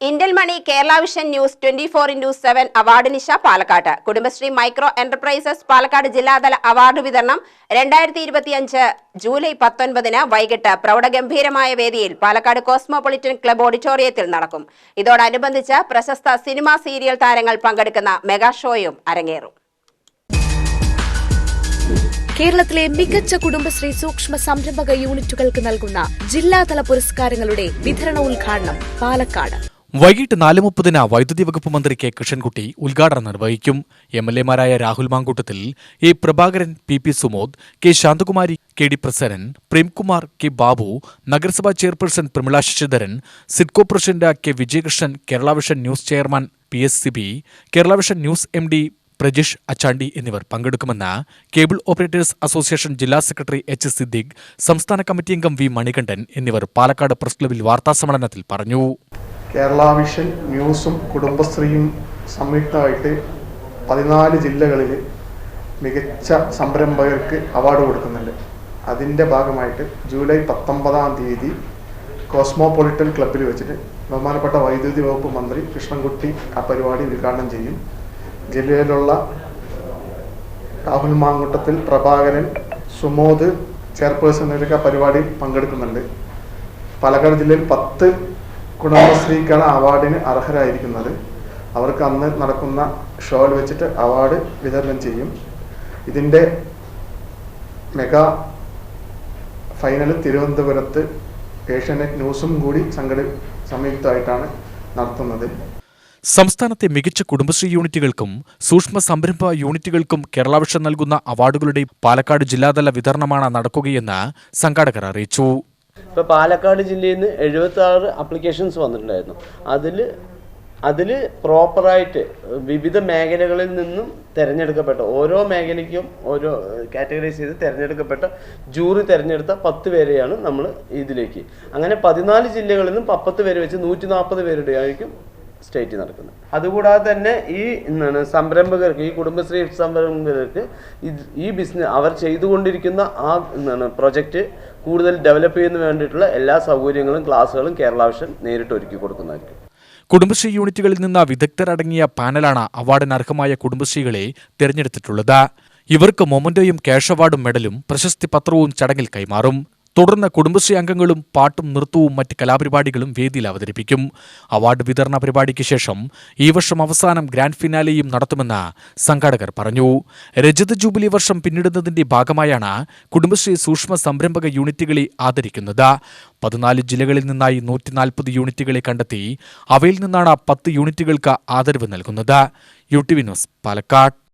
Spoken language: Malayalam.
ഇന്റൽ മണി Kerala vision news twenty four into seven award നിശ Palakkad Kudumbashree micro enterprises Palakkad ജില്ലാതല അവാർഡ് വിതരണം രണ്ടായിരത്തി ഇരുപത്തിയഞ്ച് ജൂലൈ പത്തൊൻപതിന് വൈകിട്ട് പ്രൗഢഗംഭീരമായ വേദിയിൽ പാലക്കാട് കോസ്മോപൊളിറ്റൻ ക്ലബ് ഓഡിറ്റോറിയത്തിൽ നടക്കും. ഇതോടനുബന്ധിച്ച് പ്രശസ്ത സിനിമാ സീരിയൽ താരങ്ങൾ പങ്കെടുക്കുന്ന മെഗാ ഷോയും അരങ്ങേറും. കേരളത്തിലെ മികച്ച കുടുംബശ്രീ സൂക്ഷ്മ സംരംഭക യൂണിറ്റുകൾക്ക് നൽകുന്ന ജില്ലാതല പുരസ്കാരങ്ങളുടെ വിതരണ ഉദ്ഘാടനം പാലക്കാട്. വൈകിട്ട് നാല് മുപ്പതിന് വൈദ്യുതി വകുപ്പ് മന്ത്രി കെ കൃഷ്ണൻകുട്ടി ഉദ്ഘാടനം നിർവഹിക്കും. M L എമാരായ Rahul Mankoottathil A Prabhakaran P P Sumod K Santhakumari K D Prasaran Premkumar K Babu നഗരസഭാ chairperson Pramila Sasidharan Sidco president K Vijayakrishnan Kerala vision news chairman P S Sibi Kerala vision news M D Prajish Achandi എന്നിവർ പങ്കെടുക്കുമെന്ന് കേബിൾ ഓപ്പറേറ്റേഴ്സ് അസോസിയേഷൻ ജില്ലാ സെക്രട്ടറി എച്ച് സിദ്ദിഖ് സംസ്ഥാന കമ്മിറ്റി അംഗം വി മണികണ്ഠൻ എന്നിവർ പാലക്കാട് പ്രസ് ക്ലബിൽ വാർത്താസമ്മേളനത്തിൽ പറഞ്ഞു. കേരള വിഷൻ ന്യൂസും കുടുംബശ്രീയും സംയുക്തമായിട്ട് പതിനാല് ജില്ലകളിൽ മികച്ച സംരംഭകർക്ക് അവാർഡ് കൊടുക്കുന്നുണ്ട്. അതിന്റെ ഭാഗമായിട്ട് ജൂലൈ പത്തൊമ്പതാം തീയതി കോസ്മോപൊളിറ്റൻ ക്ലബ്ബിൽ വെച്ചിട്ട് ബഹുമാനപ്പെട്ട വൈദ്യുതി വകുപ്പ് മന്ത്രി കൃഷ്ണൻകുട്ടി ആ പരിപാടി ഉദ്ഘാടനം ചെയ്യും. ജില്ലയിലുള്ള രാഹുൽ മാങ്കുട്ടത്തിൽ പ്രഭാകരൻ സുമോദ് ചെയർപേഴ്സൺ എന്നിവരൊക്കെ ആ പരിപാടിയിൽ പങ്കെടുക്കുന്നുണ്ട്. പാലക്കാട് ജില്ലയിൽ പത്ത് കുടുംബശ്രീക്കാണ് അവാർഡിന് അർഹരായിരിക്കുന്നത്. അവർക്ക് അന്ന് നടക്കുന്ന ഷോയിൽ വെച്ചിട്ട് അവാർഡ് വിതരണം ചെയ്യും. ഇതിന്റെ മെഗാ ഫൈനൽ തിരുവനന്തപുരത്ത് ഏഷ്യാനെറ്റ് ന്യൂസും കൂടി സംഘടി സംയുക്തമായിട്ടാണ് നടത്തുന്നത്. സംസ്ഥാനത്തെ മികച്ച കുടുംബശ്രീ യൂണിറ്റുകൾക്കും സൂക്ഷ്മ സംരംഭ യൂണിറ്റുകൾക്കും കേരള നൽകുന്ന അവാർഡുകളുടെ പാലക്കാട് ജില്ലാതല വിതരണമാണ് നടക്കുകയെന്ന് സംഘാടകർ അറിയിച്ചു. ഇപ്പോൾ പാലക്കാട് ജില്ലയിൽ നിന്ന് എഴുപത്തി ആറ് അപ്ലിക്കേഷൻസ് വന്നിട്ടുണ്ടായിരുന്നു അതിൽ അതിൽ പ്രോപ്പറായിട്ട് വിവിധ മേഖലകളിൽ നിന്നും തിരഞ്ഞെടുക്കപ്പെട്ട ഓരോ മേഖലയ്ക്കും ഓരോ കാറ്റഗറൈസ് ചെയ്ത് തിരഞ്ഞെടുക്കപ്പെട്ട ജൂറി തിരഞ്ഞെടുത്ത പത്ത് പേരെയാണ് നമ്മൾ ഇതിലേക്ക്. അങ്ങനെ പതിനാല് ജില്ലകളിൽ നിന്നും പപ്പത്ത് പേര് വെച്ച് നൂറ്റി നാൽപ്പത് പേരുടെ ആയിരിക്കും സ്റ്റേറ്റ് നടക്കുന്നത്. അതുകൂടാതെ തന്നെ ഈ എന്താണ് സംരംഭകർക്ക് ഈ കുടുംബശ്രീ സംരംഭകർക്ക് ഈ ബിസിനസ് അവർ ചെയ്തുകൊണ്ടിരിക്കുന്ന ആ എന്താണ് പ്രൊജക്റ്റ് കൂടുതൽ ഡെവലപ്പ് ചെയ്യുന്നതിന് വേണ്ടിയിട്ടുള്ള എല്ലാ സൗകര്യങ്ങളും ക്ലാസ്സുകളും കേരള വിഷൻ നേരിട്ട് ഒരുക്കി കൊടുക്കുന്നതായിരിക്കും. കുടുംബശ്രീ യൂണിറ്റുകളിൽ നിന്ന് വിദഗ്ധരടങ്ങിയ പാനലാണ് അവാർഡിന് അർഹമായ കുടുംബശ്രീകളെ തിരഞ്ഞെടുത്തിട്ടുള്ളത്. ഇവർക്ക് മൊമന്റോയും ക്യാഷ് അവാർഡും മെഡലും പ്രശസ്തി പത്രവും ചടങ്ങിൽ കൈമാറും. തുടർന്ന് കുടുംബശ്രീ അംഗങ്ങളും പാട്ടും നൃത്തവും മറ്റ് കലാപരിപാടികളും വേദിയിൽ അവതരിപ്പിക്കും. അവാർഡ് വിതരണ പരിപാടിക്ക് ശേഷം ഈ വർഷം അവസാനം ഗ്രാൻഡ് ഫിനാലെയും നടത്തുമെന്ന് സംഘാടകർ പറഞ്ഞു. രജത ജൂബിലി വർഷം പിന്നിടുന്നതിന്റെ ഭാഗമായാണ് കുടുംബശ്രീ സൂക്ഷ്മ സംരംഭക യൂണിറ്റുകളെ ആദരിക്കുന്നത്. പതിനാല് ജില്ലകളിൽ നിന്നായി നൂറ്റി നാൽപ്പത് യൂണിറ്റുകളെ കണ്ടെത്തി അവയിൽ നിന്നാണ് പത്ത് യൂണിറ്റുകൾക്ക് ആദരവ് നൽകുന്നത്. U T V news Palakkad.